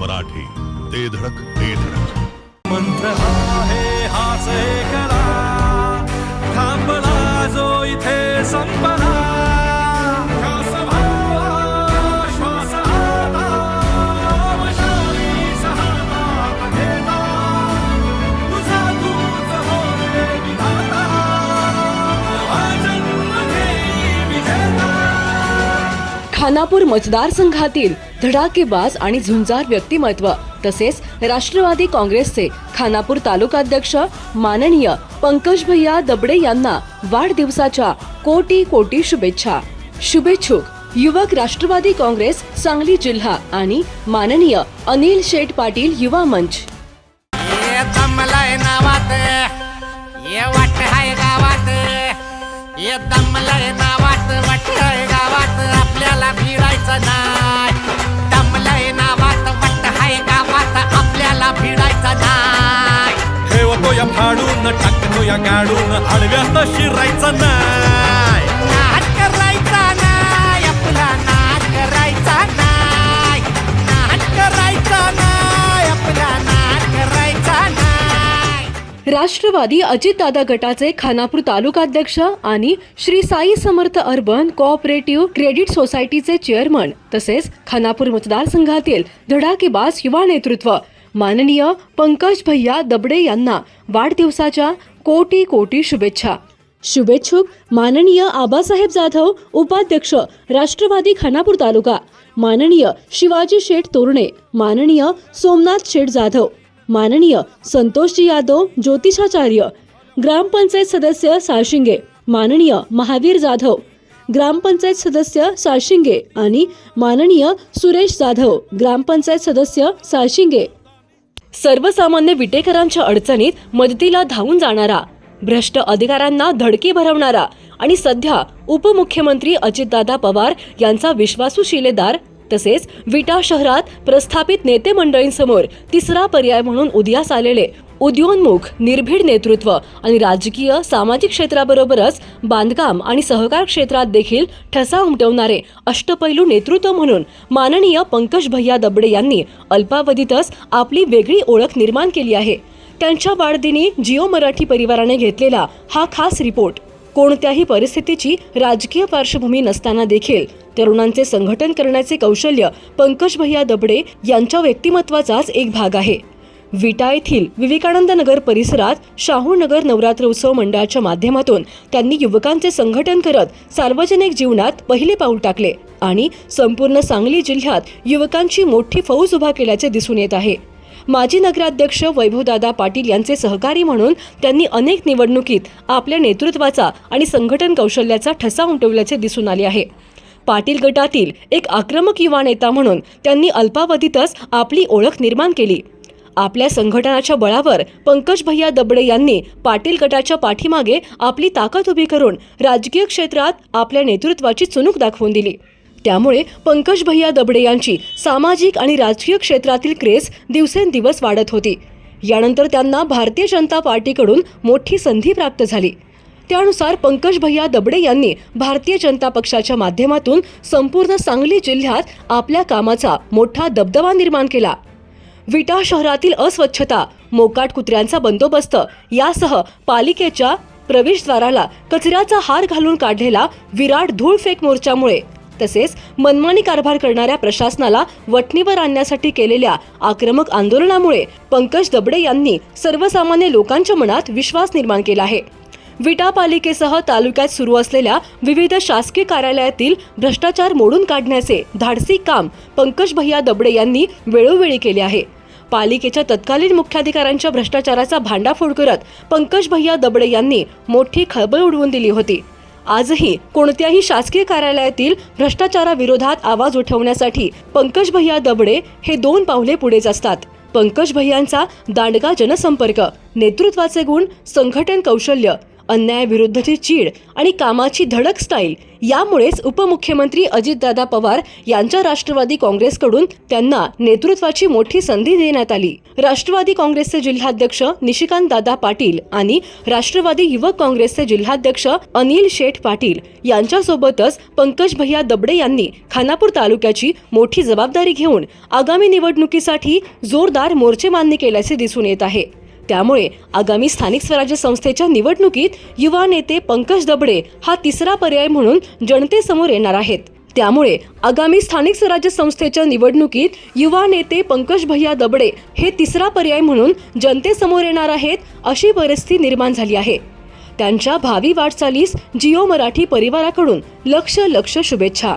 मराठी ते धडक ते धडक मंत्र आहे हाच एकला थांबला जो इथे संपला. खानापूर मतदारसंघातील धडाकेबाज आणि झुंजार व्यक्तिमत्व तसेच राष्ट्रवादी काँग्रेसचे खानापूर तालुकाध्यक्ष माननीय पंकज भैया दबडे यांना वाढदिवसाच्या कोटी कोटी शुभेच्छा. शुभेच्छुक युवक राष्ट्रवादी काँग्रेस सांगली जिल्हा आणि माननीय अनिल शेठ पाटील युवा मंच. ये दमलय नावात टाकतो या गाडून आडव्यात शिरायचं नाही नाच करायचा नाय आपला नाच करायचा नाय. नाच करायचा नाय आपला नाच करायचा नाय. राष्ट्रवादी अजितदादा गटाचे खानापूर तालुकाध्यक्ष आणि Shri Sai Samarth urban cooperative credit सोसायटीचे चेअरमन तसेच खानापूर मतदारसंघातील धडाकेबाज युवा नेतृत्व माननीय पंकज भैया दबडे यांना वाढदिवसाच्या कोटी कोटी शुभेच्छा. शुभेच्छुक माननीय आबासाहेब जाधव उपाध्यक्ष राष्ट्रवादी खानापूर तालुका. माननीय शिवाजी शेठ तोरणे माननीय सोमनाथ शेठ जाधव. माननीय संतोषजी यादव ज्योतिषाचार्य. ग्रामपंचायत सदस्य साळशिंगे माननीय महावीर जाधव. ग्रामपंचायत सदस्य साळशिंगे आणि माननीय सुरेश जाधव. ग्रामपंचायत सदस्य साळशिंगे. सर्वसामान्य विटेकरांच्या अडचणीत मदतीला धावून जाणारा भ्रष्ट अधिकाऱ्यांना धडकी भरवणारा आणि सध्या उपमुख्यमंत्री अजितदादा पवार यांचा विश्वासू शिलेदार तसेच विटा शहरात प्रस्थापित नेते मंडळींसमोर तिसरा पर्याय म्हणून उदयास आलेले उद्योन्मुख निर्भीड नेतृत्व आणि राजकीय सामाजिक क्षेत्राबरोबरच बांधकाम आणि सहकार क्षेत्रात देखील ठसा उमटवणारे अष्टपैलू नेतृत्व म्हणून माननीय पंकज भैया दबडे यांनी अल्पावधीतच आपली वेगळी ओळख निर्माण केली आहे. त्यांच्या वाढदिनी जिओ मराठी परिवाराने घेतलेला हा खास रिपोर्ट. कोणत्याही परिस्थितीची राजकीय पार्श्वभूमी नसताना देखील तरुणांचे संघटन करण्याचे कौशल्य पंकज भैया दबडे यांच्या व्यक्तिमत्वाचाच एक भाग आहे. विटा येथील विवेकानंद नगर परिसरात शाहू नगर नवरात्र उत्सव मंडळाच्या माध्यमातून त्यांनी युवकांचे संघटन करत सार्वजनिक जीवनात पहिले पाऊल टाकले आणि संपूर्ण सांगली जिल्ह्यात युवकांची मोठी फौज उभा केल्याचे दिसून येत आहे. माजी नगराध्यक्ष वैभवदादा पाटील यांचे सहकारी म्हणून त्यांनी अनेक निवडणुकीत आपल्या नेतृत्वाचा आणि संघटन कौशल्याचा ठसा उमटवल्याचे दिसून आले आहे. पाटील गटातील एक आक्रमक युवा नेता म्हणून त्यांनी अल्पावधीतच आपली ओळख निर्माण केली. आपल्या संघटनाच्या बळावर पंकज भैया दबडे यांनी पाटील गटाच्या पाठीमागे आपली ताकद उभी करून राजकीय क्षेत्रात आपल्या नेतृत्वाची चुणूक दाखवून दिली. त्यामुळे पंकज भैया दबडे यांची सामाजिक आणि राजकीय क्षेत्रातील क्रेज दिवसेंदिवस वाढत होती. यानंतर त्यांना भारतीय जनता पार्टीकडून मोठी संधी प्राप्त झाली. त्यानुसार पंकज भैया दबडे यांनी भारतीय जनता पक्षाच्या माध्यमातून संपूर्ण सांगली जिल्ह्यात आपल्या कामाचा मोठा दबदबा निर्माण केला. विटा शहरातील अस्वच्छता मोकाट कुत्र्यांचा बंदोबस्त यासह पालिकेच्या प्रवेशद्वाराला कचऱ्याचा हार घालून काढलेला विराट धूळफेक मोर्चामुळे. तसेच मनमानी कारभार करणाऱ्या प्रशासनाला वटणीवर आणण्यासाठी केलेल्या आक्रमक आंदोलनामुळे पंकज दबडे यांनी सर्वसामान्य लोकांच्या मनात विश्वास निर्माण केला आहे. विटा पालिकेसह तालुक्यात सुरू असलेल्या विविध शासकीय कार्यालयातील भ्रष्टाचार मोडून काढण्याचे धाडसी काम पंकज भैया दबडे यांनी वेळोवेळी केले आहे. पालिकेच्या तत्कालीन मुख्याधिकाऱ्यांच्या भ्रष्टाचाराचा भांडाफोड करत पंकज भैया दबडे यांनी मोठी खळबळ उडवून दिली होती. आजही कोणत्याही शासकीय कार्यालयातील भ्रष्टाचाराविरोधात आवाज उठवण्यासाठी पंकज भैया दबडे हे दोन पावले पुढेच असतात. पंकज भैयांचा दांडगा जनसंपर्क नेतृत्वाचे गुण संघटन कौशल्य अन्यायाविरुद्धची चीड आणि कामाची धडक स्टाईल यामुळेच उपमुख्यमंत्री अजितदादा पवार यांच्या राष्ट्रवादी काँग्रेसकडून त्यांना नेतृत्वाची मोठी संधी देण्यात आली. राष्ट्रवादी काँग्रेसचे जिल्हाध्यक्ष निशिकांत दादा पाटील आणि राष्ट्रवादी युवक काँग्रेसचे जिल्हाध्यक्ष अनिल शेठ पाटील यांच्यासोबतच पंकज भैया दबडे यांनी खानापूर तालुक्याची मोठी जबाबदारी घेऊन आगामी निवडणुकीसाठी जोरदार मोर्चे केल्याचे दिसून येत आहे. त्यामुळे आगामी स्थानिक स्वराज्य संस्थेच्या निवडणुकीत युवा नेते पंकज दबडे हा तिसरा पर्याय म्हणून जनतेसमोर येणार आहेत. त्यामुळे आगामी स्थानिक स्वराज्य संस्थेच्या निवडणुकीत युवा नेते पंकज भैया दबडे हे तिसरा पर्याय म्हणून जनतेसमोर येणार आहेत अशी परिस्थिती निर्माण झाली आहे. त्यांच्या भावी वाटचालीस जिओ मराठी परिवाराकडून लक्ष लक्ष शुभेच्छा.